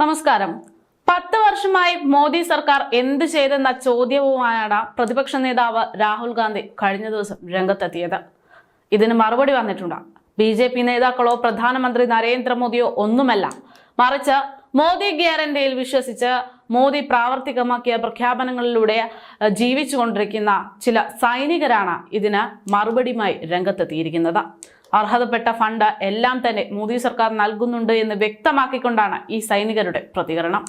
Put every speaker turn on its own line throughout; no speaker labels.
നമസ്കാരം. പത്ത് വർഷമായി മോദി സർക്കാർ എന്ത് ചെയ്തെന്ന ചോദ്യവുമായാണ് പ്രതിപക്ഷ നേതാവ് രാഹുൽ ഗാന്ധി കഴിഞ്ഞ ദിവസം രംഗത്തെത്തിയത്. ഇതിന് മറുപടി വന്നിട്ടുണ്ട്. ബി ജെ പി നേതാക്കളോ പ്രധാനമന്ത്രി നരേന്ദ്രമോദിയോ ഒന്നുമല്ല. മറിച്ച് മോദി ഗ്യാരണ്ടിയിൽ വിശ്വസിച്ച് മോദി പ്രാവർത്തികമാക്കിയ പ്രഖ്യാപനങ്ങളിലൂടെ ജീവിച്ചുകൊണ്ടിരിക്കുന്ന ചില സൈനികരാണ് ഇതിന് മറുപടിയുമായി രംഗത്തെത്തിയിരിക്കുന്നത്. അർഹതപ്പെട്ട ഫണ്ട് എല്ലാം തന്നെ മോദി സർക്കാർ നൽകുന്നുണ്ട് എന്ന് വ്യക്തമാക്കിക്കൊണ്ടാണ് ഈ സൈനികരുടെ പ്രതികരണം.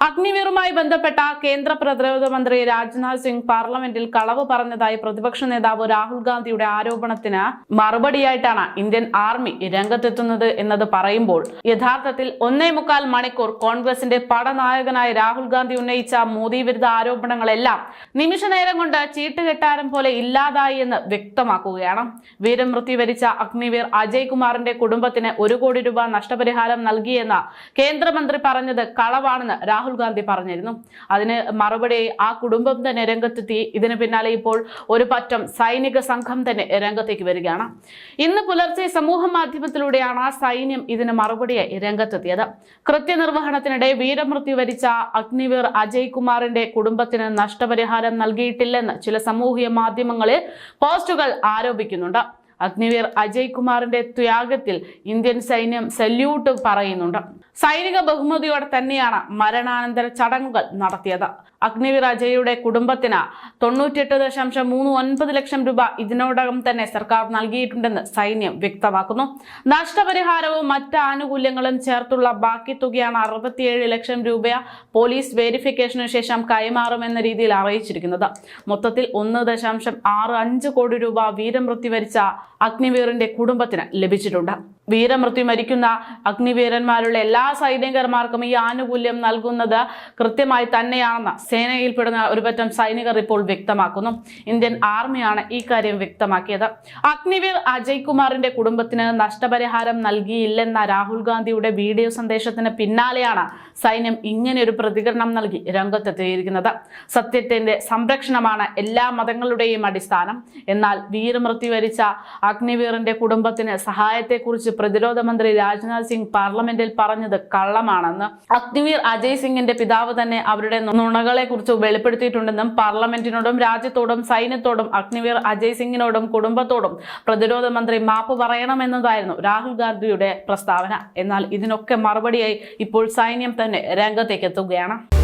അഗ്നിവീറുമായി ബന്ധപ്പെട്ട കേന്ദ്ര പ്രതിരോധ മന്ത്രി രാജ്നാഥ് സിംഗ് പാർലമെന്റിൽ കളവ് പറഞ്ഞതായി പ്രതിപക്ഷ നേതാവ് രാഹുൽ ഗാന്ധിയുടെ ആരോപണത്തിന് മറുപടിയായിട്ടാണ് ഇന്ത്യൻ ആർമി രംഗത്തെത്തുന്നത് എന്നത് പറയുമ്പോൾ യഥാർത്ഥത്തിൽ ഒന്നേ മുക്കാൽ മണിക്കൂർ കോൺഗ്രസിന്റെ പടനായകനായ രാഹുൽ ഗാന്ധി ഉന്നയിച്ച മോദി വിരുദ്ധ ആരോപണങ്ങളെല്ലാം നിമിഷ നേരം കൊണ്ട് ചീട്ടുകെട്ടാരം പോലെ ഇല്ലാതായി എന്ന് വ്യക്തമാക്കുകയാണ്. വീരമൃത്യു വരിച്ച അഗ്നിവീർ അജയ് കുമാറിന്റെ കുടുംബത്തിന് ഒരു കോടി രൂപ നഷ്ടപരിഹാരം നൽകിയെന്ന കേന്ദ്രമന്ത്രി പറഞ്ഞത് കളവാണെന്ന് രാഹുൽ ഗാന്ധി പറഞ്ഞിരുന്നു. അതിന് മറുപടി ആ കുടുംബം തന്നെ രംഗത്തെത്തി. ഇതിന് പിന്നാലെ ഇപ്പോൾ ഒരു പറ്റം സൈനിക സംഘം തന്നെ രംഗത്തേക്ക് വരികയാണ്. ഇന്ന് പുലർച്ചെ സമൂഹ മാധ്യമത്തിലൂടെയാണ് ആ സൈന്യം ഇതിന് മറുപടിയായി രംഗത്തെത്തിയത്. കൃത്യനിർവഹണത്തിനിടെ വീരമൃത്യു വരിച്ച അഗ്നിവീർ അജയ് കുമാറിന്റെ കുടുംബത്തിന് നഷ്ടപരിഹാരം നൽകിയിട്ടില്ലെന്ന് ചില സമൂഹ മാധ്യമങ്ങളിൽ പോസ്റ്റുകൾ ആരോപിക്കുന്നുണ്ട്. അഗ്നിവീർ അജയ് കുമാറിന്റെ ത്യാഗത്തിൽ ഇന്ത്യൻ സൈന്യം സല്യൂട്ട് പറയുന്നുണ്ട്. സൈനിക ബഹുമതിയോടെ തന്നെയാണ് മരണാനന്തര ചടങ്ങുകൾ നടത്തിയത്. അഗ്നിവീർ അജയുടെ കുടുംബത്തിന് തൊണ്ണൂറ്റിയെട്ട് ദശാംശം മൂന്ന് ഒൻപത് ലക്ഷം രൂപ ഇതിനോടകം തന്നെ സർക്കാർ നൽകിയിട്ടുണ്ടെന്ന് സൈന്യം വ്യക്തമാക്കുന്നു. നഷ്ടപരിഹാരവും മറ്റ് ആനുകൂല്യങ്ങളും ചേർത്തുള്ള ബാക്കി തുകയാണ് അറുപത്തിയേഴ് ലക്ഷം രൂപ പോലീസ് വെരിഫിക്കേഷനു ശേഷം കൈമാറുമെന്ന രീതിയിൽ അറിയിച്ചിരിക്കുന്നത്. മൊത്തത്തിൽ ഒന്ന് ദശാംശം ആറ് അഞ്ച് കോടി രൂപ വീരമൃത്യു വരിച്ച അഗ്നിവീറിന്റെ കുടുംബത്തിന് ലഭിച്ചിട്ടുണ്ട്. വീരമൃത്യു മരിക്കുന്ന അഗ്നിവീരന്മാരുടെ എല്ലാ സൈനികർമാർക്കും ഈ ആനുകൂല്യം നൽകുന്നത് കൃത്യമായി തന്നെയാണെന്ന് സേനയിൽപ്പെടുന്ന ഒരുപറ്റം സൈനികർ ഇപ്പോൾ വ്യക്തമാക്കുന്നു. ഇന്ത്യൻ ആർമിയാണ് ഈ കാര്യം വ്യക്തമാക്കിയത്. അഗ്നിവീർ അജയ് കുമാറിന്റെ കുടുംബത്തിന് നഷ്ടപരിഹാരം നൽകിയില്ലെന്ന രാഹുൽ ഗാന്ധിയുടെ വീഡിയോ സന്ദേശത്തിന് പിന്നാലെയാണ് സൈന്യം ഇങ്ങനെ ഒരു പ്രതികരണം നൽകി രംഗത്തെത്തിയിരിക്കുന്നത്. സത്യത്തിന്റെ സംരക്ഷണമാണ് എല്ലാ മതങ്ങളുടെയും അടിസ്ഥാനം. എന്നാൽ വീരമൃത്യു വരിച്ച അഗ്നിവീറിന്റെ കുടുംബത്തിന് സഹായത്തെക്കുറിച്ച് പ്രതിരോധ മന്ത്രി രാജ്നാഥ് സിംഗ് പാർലമെന്റിൽ പറഞ്ഞത് കള്ളമാണെന്ന്. അഗ്നിവീർ അജയ് സിംഗിന്റെ പിതാവ് തന്നെ അവരുടെ നുണകളെ കുറിച്ച് വെളിപ്പെടുത്തിയിട്ടുണ്ടെന്നും പാർലമെന്റിനോടും രാജ്യത്തോടും സൈന്യത്തോടും അഗ്നിവീർ അജയ് സിംഗിനോടും കുടുംബത്തോടും പ്രതിരോധ മന്ത്രി മാപ്പ് പറയണമെന്നതായിരുന്നു രാഹുൽ ഗാന്ധിയുടെ പ്രസ്താവന. എന്നാൽ ഇതിനൊക്കെ മറുപടിയായി ഇപ്പോൾ സൈന്യം തന്നെ രംഗത്തേക്ക് എത്തുകയാണ്